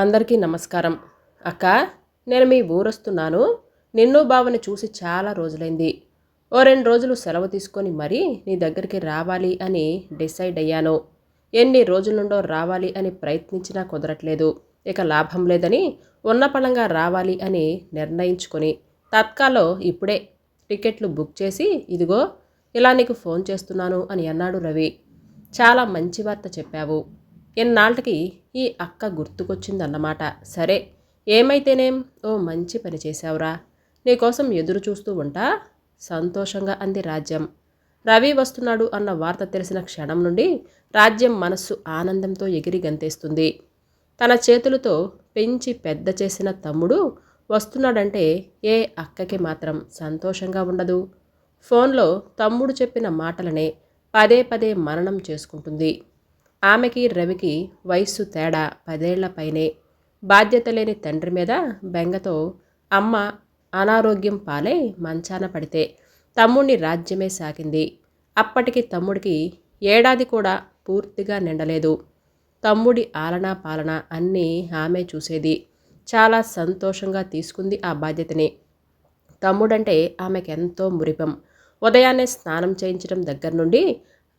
అందరికీ నమస్కారం. అక్క నేను మీ ఊరొస్తున్నాను. నిన్ను బావని చూసి చాలా రోజులైంది. ఓ రెండు రోజులు సెలవు తీసుకొని మరీ నీ దగ్గరికి రావాలి అని డిసైడ్ అయ్యాను. ఎన్ని రోజుల నుండో రావాలి అని ప్రయత్నించినా కుదరట్లేదు. ఇక లాభం లేదని ఉన్న పళంగా రావాలి అని నిర్ణయించుకొని తత్కాలో ఇప్పుడే టికెట్లు బుక్ చేసి ఇదిగో ఇలా నీకు ఫోన్ చేస్తున్నాను అని అన్నాడు రవి. చాలా మంచి వార్త చెప్పావు. ఎన్నాళ్ళకి ఈ అక్క గుర్తుకొచ్చిందన్నమాట. సరే ఏమైతేనేం? ఓ మంచి పని చేశావురా. నీకోసం ఎదురు చూస్తూ ఉంటా? సంతోషంగా అంది రాజ్యం. రవి వస్తున్నాడు అన్న వార్త తెలిసిన క్షణం నుండి రాజ్యం మనస్సు ఆనందంతో ఎగిరి గంతేస్తుంది. తన చేతులతో పెంచి పెద్ద చేసిన తమ్ముడు వస్తున్నాడంటే ఏ అక్కకి మాత్రం సంతోషంగా ఉండదు. ఫోన్లో తమ్ముడు చెప్పిన మాటలనే పదే పదే మననం చేసుకుంటుంది. ఆమెకి రవికి వయస్సు తేడా పదేళ్ళ పైనే. బాధ్యత లేని తండ్రి మీద బెంగతో అమ్మ అనారోగ్యం పాలై మంచాన పడితే తమ్ముడిని రాజ్యమే సాగింది అప్పటికి తమ్ముడికి ఏడాది కూడా పూర్తిగా నిండలేదు. తమ్ముడి ఆలనా పాలన అన్నీ ఆమె చూసేది. చాలా సంతోషంగా తీసుకుంది ఆ బాధ్యతని. తమ్ముడంటే ఆమెకెంతో మురిపం. ఉదయాన్నే స్నానం చేయించడం దగ్గర నుండి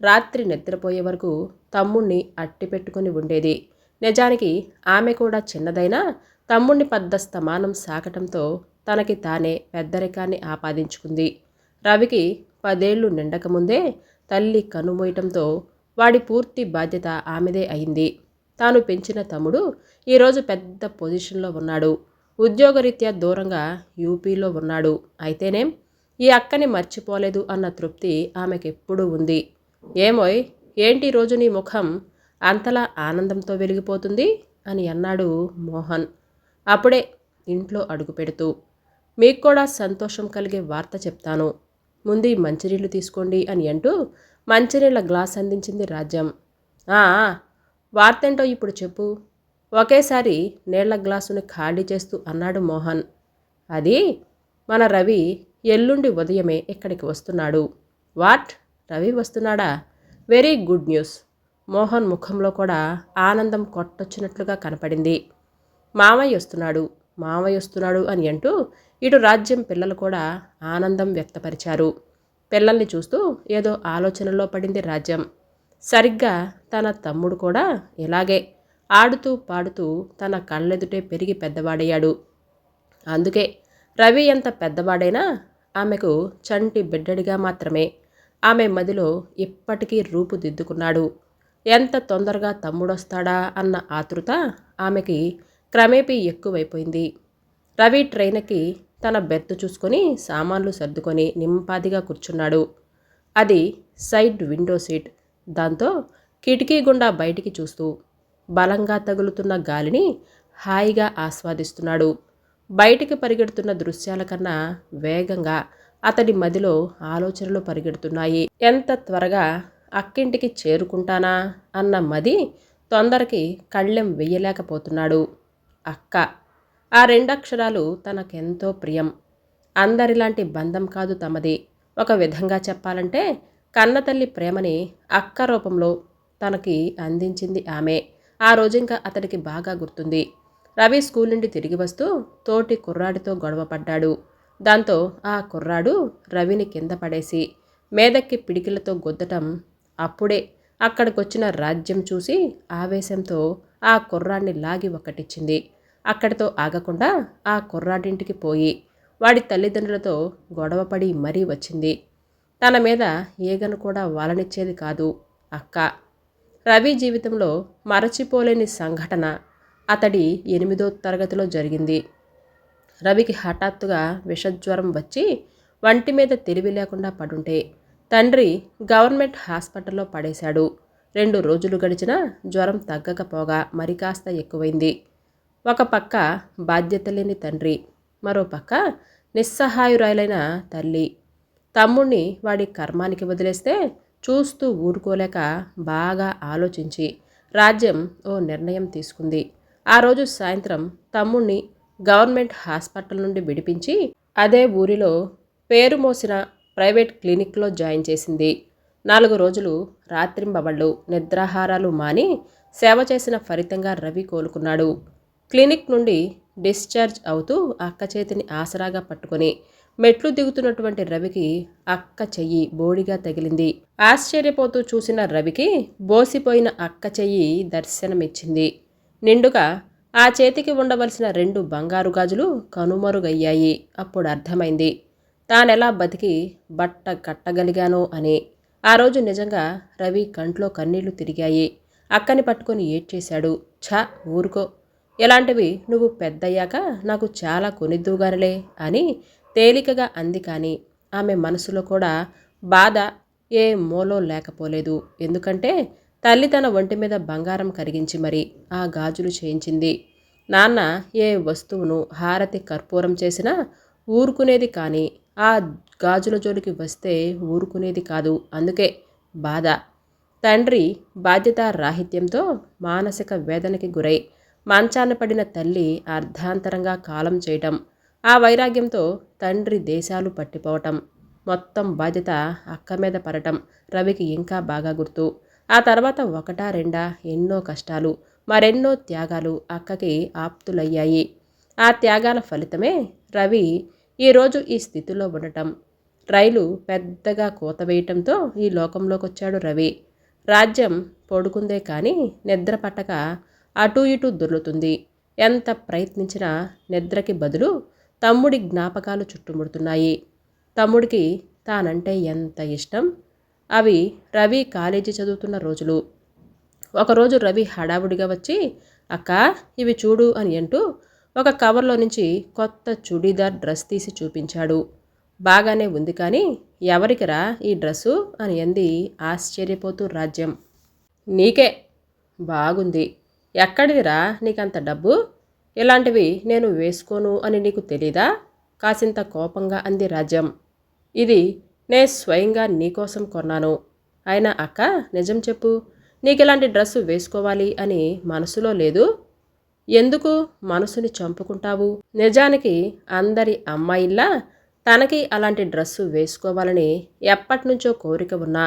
రాత్రి నిద్రపోయే వరకు తమ్ముణ్ణి అట్టి పెట్టుకుని ఉండేది. నిజానికి ఆమె కూడా చిన్నదైనా తమ్ముణ్ణి పెద్ద స్తమానం సాకటంతో తనకి తానే పెద్దరికాన్ని ఆపాదించుకుంది. రవికి పదేళ్ళు నిండకముందే తల్లి కనుమోయటంతో వాడి పూర్తి బాధ్యత ఆమెదే అయింది. తాను పెంచిన తమ్ముడు ఈరోజు పెద్ద పొజిషన్లో ఉన్నాడు. ఉద్యోగరీత్యా దూరంగా యూపీలో ఉన్నాడు. అయితేనేం ఈ అక్కని మర్చిపోలేదు అన్న తృప్తి ఆమెకెప్పుడూ ఉంది. ఏమోయ్ ఏంటి రోజు నీ ముఖం అంతలా ఆనందంతో వెలిగిపోతుంది? అని అన్నాడు మోహన్. అప్పుడే ఇంట్లో అడుగు పెడుతూ మీకు కూడా సంతోషం కలిగే వార్త చెప్తాను. ముందు ఈ మంచినీళ్ళు తీసుకోండి అని అంటూ మంచినీళ్ళ గ్లాస్ అందించింది రాజ్యం. వార్తేంటో ఇప్పుడు చెప్పు. ఒకేసారి నీళ్ళ గ్లాసుని ఖాళీ చేస్తూ అన్నాడు మోహన్. అది మన రవి ఎల్లుండి ఉదయమే ఇక్కడికి వస్తున్నాడు. వాట్? రవి వస్తున్నాడా? Very good news. మోహన్ ముఖంలో కూడా ఆనందం కొట్టొచ్చినట్లుగా కనపడింది. మామయ్య వస్తున్నాడు మామయ్య వస్తున్నాడు అని అంటూ ఇటు రాజ్యం పిల్లలు కూడా ఆనందం వ్యక్తపరిచారు. పిల్లల్ని చూస్తూ ఏదో ఆలోచనలో పడింది రాజ్యం. సరిగ్గా తన తమ్ముడు కూడా ఇలాగే ఆడుతూ పాడుతూ తన కళ్ళెదుటే పెరిగి పెద్దవాడయ్యాడు. అందుకే రవి ఎంత పెద్దవాడైనా ఆమెకు చంటి బిడ్డడిగా మాత్రమే ఆమె మదిలో ఇప్పటికీ రూపుదిద్దుకున్నాడు. ఎంత తొందరగా తమ్ముడొస్తాడా అన్న ఆతృత ఆమెకి క్రమేపీ ఎక్కువైపోయింది. రవి ట్రైన్కి తన బెర్త్ చూసుకొని సామాన్లు సర్దుకొని నింపాదిగా కూర్చున్నాడు. అది సైడ్ విండో సీట్. దాంతో కిటికీ గుండా బయటికి చూస్తూ బలంగా తగులుతున్న గాలిని హాయిగా ఆస్వాదిస్తున్నాడు. బయటికి పరిగెడుతున్న దృశ్యాల కన్నా వేగంగా అతడి మదిలో ఆలోచనలు పరిగెడుతున్నాయి. ఎంత త్వరగా అక్కింటికి చేరుకుంటానా అన్న మది తొందరకి కళ్ళెం వెయ్యలేకపోతున్నాడు అక్క. ఆ రెండక్షరాలు తనకెంతో ప్రియం. అందరిలాంటి బంధం కాదు తమది. ఒక విధంగా చెప్పాలంటే కన్నతల్లి ప్రేమని అక్క రూపంలో తనకి అందించింది ఆమె. ఆ రోజుంకా అతడికి బాగా గుర్తుంది. రవి స్కూల్ నుండి తిరిగి వస్తూ తోటి కుర్రాడితో గొడవపడ్డాడు దాంతో ఆ కుర్రాడు రవిని కింద పడేసి మేదక్కి పిడికిలతో గుద్దటం అప్పుడే అక్కడికొచ్చిన రాజ్యం చూసి ఆవేశంతో ఆ కుర్రాడిని లాగి ఒకటిచ్చింది. అక్కడితో ఆగకుండా ఆ కుర్రాడింటికి పోయి వాడి తల్లిదండ్రులతో గొడవపడి మరీ వచ్చింది. తన మీద ఏగను కూడా వాలనిచ్చేది కాదు అక్క. రవి జీవితంలో మరచిపోలేని సంఘటన. అతడి ఎనిమిదో తరగతిలో జరిగింది. రవికి హఠాత్తుగా విషజ్వరం వచ్చి వంటి మీద తెలివి లేకుండా పడుంటే తండ్రి గవర్నమెంట్ హాస్పిటల్లో పడేశాడు. రెండు రోజులు గడిచినా జ్వరం తగ్గకపోగా మరి కాస్త ఎక్కువైంది. ఒక పక్క బాధ్యత లేని తండ్రి మరో పక్క నిస్సహాయురాలైన తల్లి. తమ్ముణ్ణి వాడి కర్మానికి వదిలేస్తే చూస్తూ ఊరుకోలేక బాగా ఆలోచించి రాజ్యం ఓ నిర్ణయం తీసుకుంది. ఆ రోజు సాయంత్రం తమ్ముణ్ణి గవర్నమెంట్ హాస్పిటల్ నుండి విడిపించి అదే ఊరిలో పేరు మోసిన ప్రైవేట్ క్లినిక్లో జాయిన్ చేసింది. నాలుగు రోజులు రాత్రింబవళ్ళు నిద్రాహారాలు మాని సేవ చేసిన ఫలితంగా రవి కోలుకున్నాడు. క్లినిక్ నుండి డిశ్చార్జ్ అవుతూ అక్క చేతిని ఆసరాగా పట్టుకొని మెట్లు దిగుతున్నటువంటి రవికి అక్క చెయ్యి బోడిగా తగిలింది. ఆశ్చర్యపోతూ చూసిన రవికి బోసిపోయిన అక్క చెయ్యి దర్శనమిచ్చింది. నిండుగా ఆ చేతికి ఉండవలసిన రెండు బంగారు గాజులు కనుమరుగయ్యాయి. అప్పుడు అర్థమైంది. తానెలా బతికి బట్ట కట్టగలిగానో అని. ఆ రోజు నిజంగా రవి కంట్లో కన్నీళ్ళు తిరిగాయి. అక్కని పట్టుకొని ఏడ్చేశాడు. ఛ ఊరుకో. ఇలాంటివి నువ్వు పెద్దయ్యాక నాకు చాలా కొనిద్దుగానలే అని తేలికగా అంది కానీ ఆమె మనసులో కూడా బాధ ఏ మూలో లేకపోలేదు. ఎందుకంటే తల్లి తన ఒంటి మీద బంగారం కరిగించి మరి ఆ గాజులు చేయించింది. నాన్న ఏ వస్తువును హారతి కర్పూరం చేసినా ఊరుకునేది కానీ ఆ గాజుల జోలికి వస్తే ఊరుకునేది కాదు. అందుకే బాధ. తండ్రి బాధ్యత రాహిత్యంతో మానసిక వేదనకి గురై మంచాన పడిన తల్లి అర్ధాంతరంగా కాలం చేయటం ఆ వైరాగ్యంతో తండ్రి దేశాలు పట్టిపోవటం మొత్తం బాధ్యత అక్క మీద పడటం రవికి ఇంకా బాగా గుర్తు. ఆ తర్వాత ఒకటా రెండా ఎన్నో కష్టాలు మరెన్నో త్యాగాలు అక్కకి ఆప్తులయ్యాయి. ఆ త్యాగాల ఫలితమే రవి ఈరోజు ఈ స్థితిలో ఉండటం. రైలు పెద్దగా కూత వేయటంతో ఈ లోకంలోకి వచ్చాడు రవి. రాజ్యం పడుకుందే కానీ నిద్ర పట్టక అటూ ఇటూ దొర్లుతుంది. ఎంత ప్రయత్నించినా నిద్రకి బదులు తమ్ముడి జ్ఞాపకాలు చుట్టుముడుతున్నాయి. తమ్ముడికి తానంటే ఎంత ఇష్టం? అవి రవి కాలేజీ చదువుతున్న రోజులు. ఒకరోజు రవి హడావుడిగా వచ్చి అక్క ఇవి చూడు అని అంటూ ఒక కవర్లో నుంచి కొత్త చుడీదార్ డ్రెస్ తీసి చూపించాడు. బాగానే ఉంది కానీ ఎవరికిరా ఈ డ్రెస్సు అని అంది ఆశ్చర్యపోతూ రాజ్యం. నీకే. బాగుంది. ఎక్కడిదిరా నీకంత డబ్బు? ఇలాంటివి నేను వేసుకోను అని నీకు తెలీదా? కాసింత కోపంగా అంది రాజ్యం. ఇది నే స్వయంగా నీకోసం కొన్నాను. ఆయన అక్క నిజం చెప్పు. నీకు ఇలాంటి డ్రెస్సు వేసుకోవాలి అని మనసులో లేదు. ఎందుకు మనసుని చంపుకుంటావు? నిజానికి అందరి అమ్మాయిల్లా తనకి అలాంటి డ్రెస్సు వేసుకోవాలని ఎప్పటినుంచో కోరిక ఉన్నా.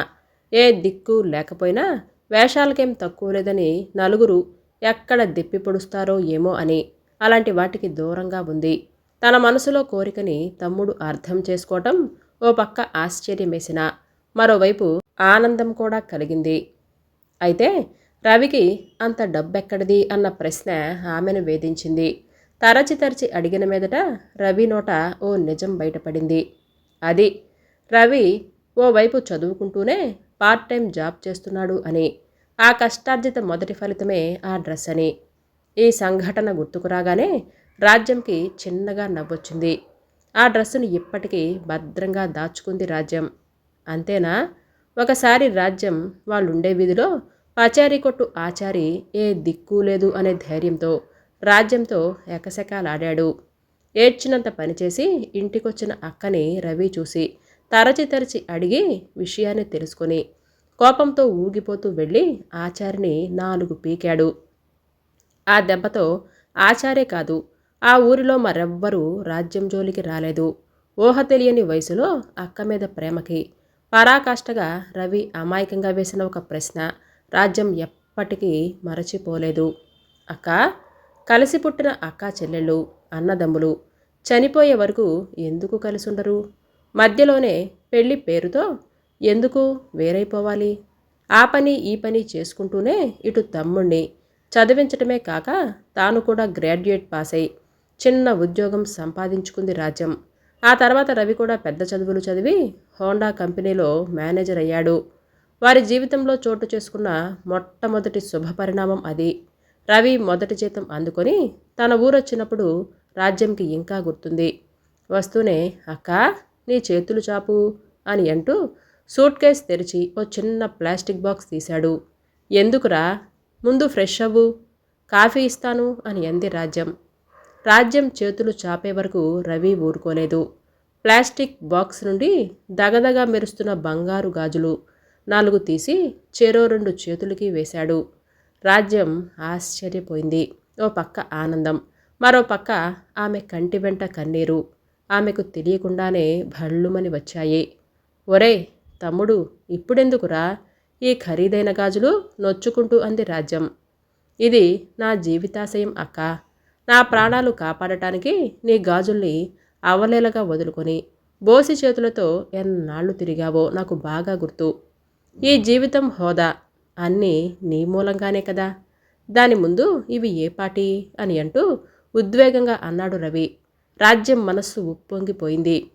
ఏ దిక్కు లేకపోయినా వేషాలకేం తక్కువ లేదని నలుగురు ఎక్కడ దిప్పి పొడుస్తారో ఏమో అని అలాంటి వాటికి దూరంగా ఉంది. తన మనసులో కోరికని తమ్ముడు అర్థం చేసుకోవటం ఓ పక్క ఆశ్చర్యమేసిన. మరోవైపు ఆనందం కూడా కలిగింది. అయితే రవికి అంత డబ్బెక్కడిది అన్న ప్రశ్న ఆమెను వేధించింది. తరచి తరచి అడిగిన మీదట రవి నోట ఓ నిజం బయటపడింది. అది రవి ఓవైపు చదువుకుంటూనే పార్ట్ టైం జాబ్ చేస్తున్నాడు అని. ఆ కష్టార్జిత మొదటి ఫలితమే ఆ డ్రెస్ అని. ఈ సంఘటన గుర్తుకురాగానే రాజ్యంకి చిన్నగా నవ్వొచ్చింది. ఆ డ్రెస్సును ఇప్పటికీ భద్రంగా దాచుకుంది రాజ్యం. అంతేనా? ఒకసారి రాజ్యం వాళ్ళుండే వీధిలో పచారీ కొట్టు ఆచారి ఏ దిక్కు లేదు అనే ధైర్యంతో రాజ్యంతో ఎకశకాలాడాడు ఏడ్చినంత పనిచేసి ఇంటికొచ్చిన అక్కని రవి చూసి తరచి తరచి అడిగి విషయాన్ని తెలుసుకొని కోపంతో ఊగిపోతూ వెళ్ళి ఆచారిని నాలుగు పీకాడు. ఆ దెబ్బతో ఆచారే కాదు ఆ ఊరిలో మరెవ్వరూ రాజ్యం జోలికి రాలేదు. ఊహ తెలియని వయసులో అక్క మీద ప్రేమకి. పరాకాష్ఠగా రవి అమాయకంగా వేసిన ఒక ప్రశ్న రాజ్యం ఎప్పటికీ మరచిపోలేదు. అక్క కలిసి పుట్టిన అక్క చెల్లెళ్ళు అన్నదమ్ములు చనిపోయే వరకు ఎందుకు కలిసి ఉండరు మధ్యలోనే పెళ్ళి పేరుతో ఎందుకు వేరైపోవాలి? ఆ పని ఈ పని చేసుకుంటూనే ఇటు తమ్ముణ్ణి చదివించటమే కాక తాను కూడా గ్రాడ్యుయేట్ పాస్ అయి చిన్న ఉద్యోగం సంపాదించుకుంది రాజ్యం. ఆ తర్వాత రవి కూడా పెద్ద చదువులు చదివి హోండా కంపెనీలో మేనేజర్ అయ్యాడు. వారి జీవితంలో చోటు చేసుకున్న మొట్టమొదటి శుభ పరిణామం అది. రవి మొదటి జీతం అందుకొని తన ఊరొచ్చినప్పుడు రాజ్యంకి ఇంకా గుర్తుంది. వస్తూనే అక్క నీ చేతులు చాపు అని అంటూ సూట్ కేస్ తెరిచి ఓ చిన్న ప్లాస్టిక్ బాక్స్ తీశాడు. ఎందుకురా? ముందు ఫ్రెష్ అవ్వు. కాఫీ ఇస్తాను అని అంది రాజ్యం. రాజ్యం చేతులు చాపే వరకు రవి ఊరుకోలేదు. ప్లాస్టిక్ బాక్స్ నుండి దగదగ మెరుస్తున్న బంగారు గాజులు నాలుగు తీసి చెరో రెండు చేతులకి వేశాడు. రాజ్యం ఆశ్చర్యపోయింది. ఓ పక్క ఆనందం మరో పక్క ఆమె కంటి వెంట కన్నీరు. ఆమెకు తెలియకుండానే భళ్ళుమని వచ్చాయి. ఒరే తమ్ముడు ఇప్పుడెందుకురా? ఈ ఖరీదైన గాజులు నొచ్చుకుంటూ అంది రాజ్యం. ఇది నా జీవితాశయం అక్క. నా ప్రాణాలు కాపాడటానికి నీ గాజుల్ని అవలేలగా వదులుకొని బోసి చేతులతో ఎన్నాళ్ళు తిరిగావో నాకు బాగా గుర్తు. ఈ జీవితం హోదా అన్నీ నీ మూలంగానే కదా. దాని ముందు ఇవి ఏ పాటి అని అంటూ ఉద్వేగంగా అన్నాడు రవి. రాజ్యం మనస్సు ఉప్పొంగిపోయింది.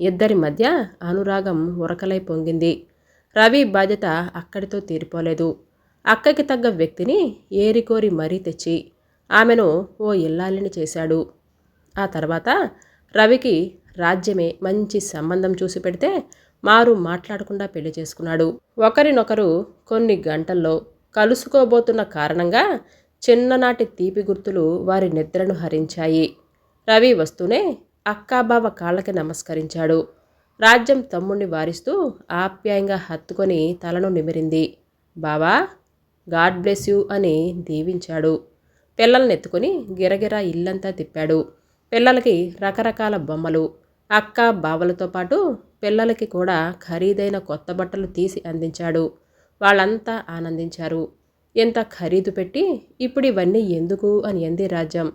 ఇద్దరి మధ్య అనురాగం ఉరకలై పొంగింది. రవి బాధ్యత అక్కడితో తీరిపోలేదు. అక్కకి తగ్గ వ్యక్తిని ఏరికోరి మరీ తెచ్చి ఆమెను ఓ ఇల్లాలిని చేశాడు. ఆ తర్వాత రవికి రాజ్యమే మంచి సంబంధం చూసి పెడితే మారు మాట్లాడకుండా పెళ్ళి చేసుకున్నాడు. ఒకరినొకరు కొన్ని గంటల్లో కలుసుకోబోతున్న కారణంగా చిన్ననాటి తీపి గుర్తులు వారి నిద్రను హరించాయి. రవి వస్తూనే అక్కాబావ కాళ్ళకి నమస్కరించాడు. రాజ్యం తమ్ముణ్ణి వారిస్తూ ఆప్యాయంగా హత్తుకొని తలను నిమిరింది. బావా గాడ్ బ్లెస్ యూ అని దీవించాడు. పిల్లల్ని ఎత్తుకొని గిరగిరా ఇల్లంతా తిప్పాడు. పిల్లలకి రకరకాల బొమ్మలు అక్క బావలతో పాటు పిల్లలకి కూడా ఖరీదైన కొత్త బట్టలు తీసి అందించాడు. వాళ్ళంతా ఆనందించారు. ఎంత ఖరీదు పెట్టి ఇప్పుడు ఇవన్నీ ఎందుకు అని అంది రాజ్యం.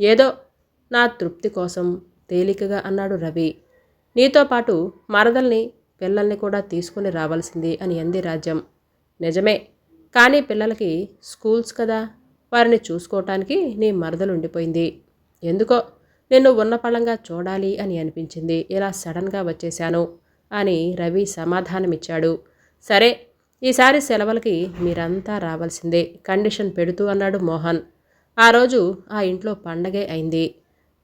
ఏదో నా తృప్తి కోసం తేలికగా అన్నాడు రవి. నీతో పాటు మరదల్ని పిల్లల్ని కూడా తీసుకుని రావాల్సింది అని అంది రాజ్యం. నిజమే కానీ పిల్లలకి స్కూల్స్ కదా వారిని చూసుకోవటానికి నీ మరదలు ఉండిపోయింది. ఎందుకో? నిన్ను ఉన్నపళంగా చూడాలి అని అనిపించింది. ఇలా సడన్గా వచ్చేశాను అని రవి సమాధానమిచ్చాడు. సరే ఈసారి సెలవులకి మీరంతా రావాల్సిందే. కండిషన్ పెడుతూ అన్నాడు మోహన్. ఆ రోజు ఆ ఇంట్లో పండగే అయింది.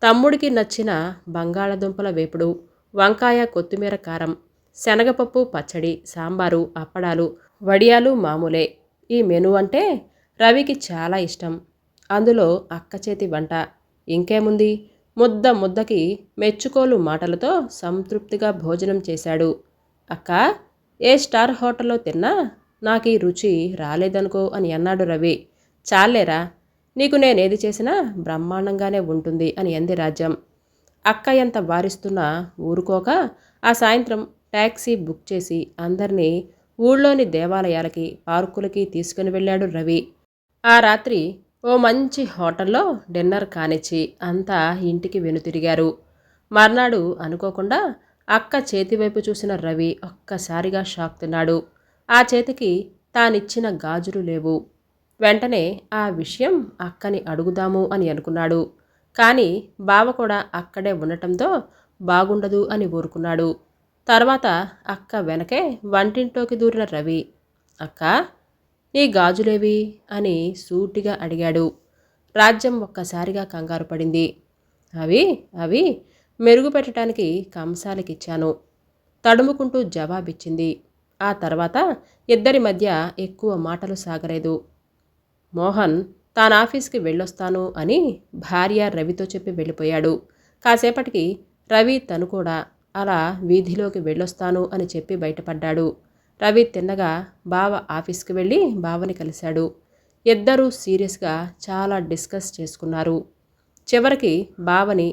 తమ్ముడికి నచ్చిన బంగాళదుంపల వేపుడు వంకాయ కొత్తిమీర కారం శనగపప్పు పచ్చడి సాంబారు అప్పడాలు వడియాలు మామూలే. ఈ మెను అంటే రవికి చాలా ఇష్టం. అందులో అక్క చేతి వంట. ఇంకేముంది? ముద్ద ముద్దకి మెచ్చుకోలు మాటలతో సంతృప్తిగా భోజనం చేశాడు. అక్క ఏ స్టార్ హోటల్లో తిన్నా నాకు ఈ రుచి రాలేదనుకో అని అన్నాడు రవి. చాలేరా? నీకు నేనేది చేసినా బ్రహ్మాండంగానే ఉంటుంది అని అంది రాజ్యం. అక్క ఎంత వారిస్తున్నా ఊరుకోక ఆ సాయంత్రం ట్యాక్సీ బుక్ చేసి అందరినీ ఊళ్ళోని దేవాలయాలకి పార్కులకి తీసుకుని వెళ్ళాడు రవి. ఆ రాత్రి ఓ మంచి హోటల్లో డిన్నర్ కానిచ్చి అంతా ఇంటికి వెనుతిరిగారు. మర్నాడు అనుకోకుండా అక్క చేతివైపు చూసిన రవి ఒక్కసారిగా షాక్ తిన్నాడు. ఆ చేతికి తానిచ్చిన గాజులు లేవు. వెంటనే ఆ విషయం అక్కని అడుగుదాము అని అనుకున్నాడు. కానీ బావ కూడా అక్కడే ఉండటంతో బాగుండదు అని ఊరుకున్నాడు. తర్వాత అక్క వెనకే వంటింట్లోకి దూరిన రవి అక్క నీ గాజులేవి? అని సూటిగా అడిగాడు. రాజ్యం ఒక్కసారిగా కంగారు పడింది. అవి అవి మెరుగుపెట్టడానికి కంసాలకిచ్చాను. తడుముకుంటూ జవాబిచ్చింది. ఆ తర్వాత ఇద్దరి మధ్య ఎక్కువ మాటలు సాగలేదు. మోహన్ తాను ఆఫీస్కి వెళ్ళొస్తాను అని భార్య రవితో చెప్పి వెళ్ళిపోయాడు. కాసేపటికి రవి తను కూడా అలా వీధిలోకి వెళ్ళొస్తాను అని చెప్పి బయటపడ్డాడు. రవి తిన్నగా బావ ఆఫీస్కి వెళ్ళి బావని కలిశాడు. ఇద్దరూ సీరియస్గా చాలా డిస్కస్ చేసుకున్నారు. చివరికి బావని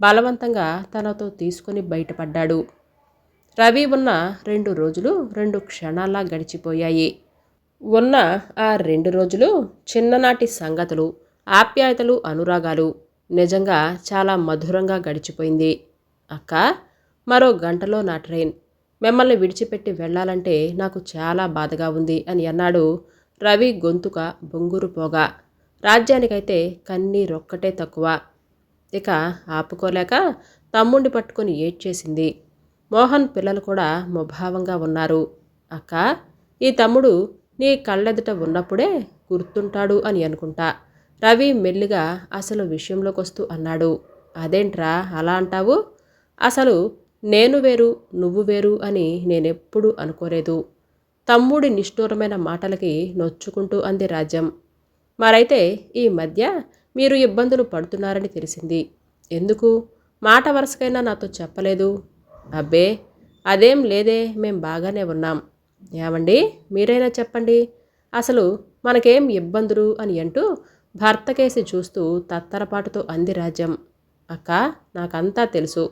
బలవంతంగా తనతో తీసుకుని బయటపడ్డాడు. రవి ఉన్న రెండు రోజులు రెండు క్షణాల్లా గడిచిపోయాయి. ఉన్న ఆ రెండు రోజులు చిన్ననాటి సంగతులు ఆప్యాయతలు అనురాగాలు నిజంగా చాలా మధురంగా గడిచిపోయింది. అక్క మరో గంటలో నా ట్రైన్. మిమ్మల్ని విడిచిపెట్టి వెళ్ళాలంటే నాకు చాలా బాధగా ఉంది అని అన్నాడు రవి గొంతుక బొంగురు పోగా. రాజ్యానికైతే కన్నీరొక్కటే తక్కువ. ఇక ఆపుకోలేక తమ్ముండి పట్టుకొని ఏడ్చేసింది. మోహన్ పిల్లలు కూడా ముభావంగా ఉన్నారు. అక్క ఈ తమ్ముడు నీ కళ్ళెదుట ఉన్నప్పుడే గుర్తుంటాడు అని అనుకుంటా. రవి మెల్లిగా అసలు విషయంలోకి వస్తూ అన్నాడు. అదేంట్రా అలా అంటావు? అసలు నేను వేరు నువ్వు వేరు అని నేనెప్పుడూ అనుకోలేదు. తమ్ముడి నిష్ఠూరమైన మాటలకి నొచ్చుకుంటూ అంది రాజ్యం. మరైతే ఈ మధ్య మీరు ఇబ్బందులు పడుతున్నారని తెలిసింది. ఎందుకు? మాట వరుసకైనా నాతో చెప్పలేదు. అబ్బే అదేం లేదే మేం బాగానే ఉన్నాం. ఏమండి? మీరైనా చెప్పండి. అసలు మనకేం ఇబ్బందులు అని అంటూ భర్తకేసి చూస్తూ తత్తరపాటుతో అంది రాజ్యం. అక్క నాకంతా తెలుసు.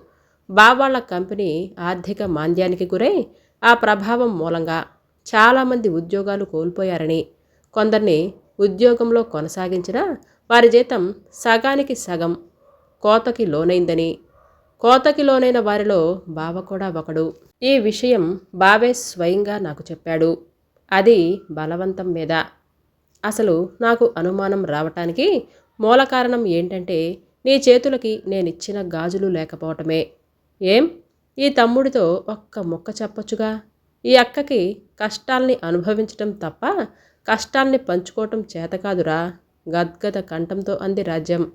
బావాళ్ళ కంపెనీ ఆర్థిక మాంద్యానికి గురై ఆ ప్రభావం మూలంగా చాలామంది ఉద్యోగాలు కోల్పోయారని కొందరిని ఉద్యోగంలో కొనసాగించిన వారి జీతం సగానికి సగం కోతకి లోనైందని కోతకి లోనైన వారిలో బావ కూడా ఒకడు. ఈ విషయం బావే స్వయంగా నాకు చెప్పాడు. అది బలవంతం మీద. అసలు నాకు అనుమానం రావటానికి మూల కారణం ఏంటంటే నీ చేతులకి నేనిచ్చిన గాజులు లేకపోవటమే. ఏం? ఈ తమ్ముడితో ఒక్క ముక్క చెప్పొచ్చుగా. ఈ అక్కకి కష్టాల్ని అనుభవించటం తప్ప కష్టాల్ని పంచుకోవటం చేతకాదురా గద్గద కంఠంతో అంది రాజ్యం.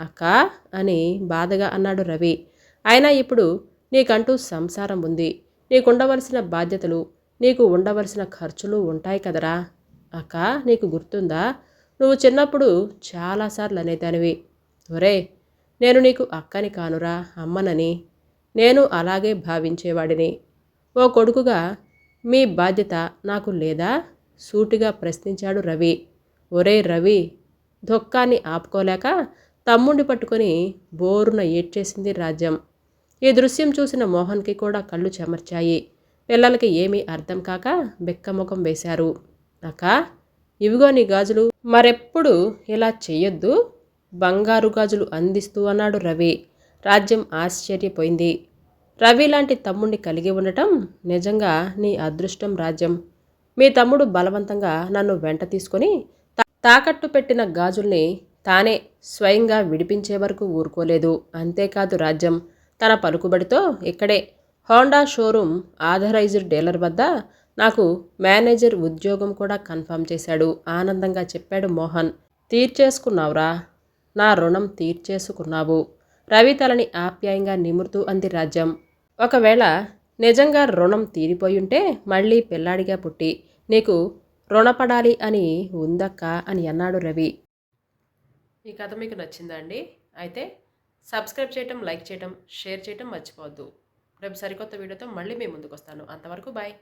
అక్క అని బాధగా అన్నాడు రవి. అయినా ఇప్పుడు నీకంటూ సంసారం ఉంది. నీకుండవలసిన బాధ్యతలు నీకు ఉండవలసిన ఖర్చులు ఉంటాయి కదరా. అక్క నీకు గుర్తుందా? నువ్వు చిన్నప్పుడు చాలాసార్లు అనేదానివి. ఒరే నేను నీకు అక్కని కానురా అమ్మనని. నేను అలాగే భావించేవాడిని. ఓ కొడుకుగా మీ బాధ్యత నాకు లేదా? సూటిగా ప్రశ్నించాడు రవి. ఒరే రవి దుఃఖాన్ని ఆపుకోలేక తమ్ముడిని పట్టుకొని బోరున ఏడ్చేసింది రాజ్యం. ఈ దృశ్యం చూసిన మోహన్కి కూడా కళ్ళు చెమర్చాయి. పిల్లలకి ఏమీ అర్థం కాక బెక్కముఖం వేశారు. అక్క ఇవిగో నీ గాజులు. మరెప్పుడు ఇలా చెయ్యొద్దు? బంగారు గాజులు అందిస్తూ అన్నాడు రవి. రాజ్యం ఆశ్చర్యపోయింది. రవి లాంటి తమ్ముడిని కలిగి ఉండటం నిజంగా నీ అదృష్టం రాజ్యం. మీ తమ్ముడు బలవంతంగా నన్ను వెంట తీసుకొని తా- తాకట్టు పెట్టిన గాజుల్ని తానే స్వయంగా విడిపించే వరకు ఊరుకోలేదు. అంతేకాదు రాజ్యం తన పలుకుబడితో ఇక్కడే హోండా షోరూమ్ ఆథరైజ్డ్ డీలర్ వద్ద నాకు మేనేజర్ ఉద్యోగం కూడా కన్ఫర్మ్ చేశాడు. ఆనందంగా చెప్పాడు మోహన్. తీర్చేసుకున్నావురా. నా రుణం తీర్చేసుకున్నావు. రవి తలని ఆప్యాయంగా నిమురుతూ అంది రాజ్యం. ఒకవేళ నిజంగా రుణం తీరిపోయుంటే మళ్ళీ పిల్లాడిగా పుట్టి నీకు రుణపడాలి అని ఉందక్క అని అన్నాడు రవి. ఈ కథ మీకు నచ్చిందా అండి? అయితే సబ్స్క్రైబ్ చేయటం లైక్ చేయటం షేర్ చేయటం మర్చిపోవద్దు. రేపు సరికొత్త వీడియోతో మళ్ళీ మీ ముందుకు వస్తాను అంతవరకు బాయ్.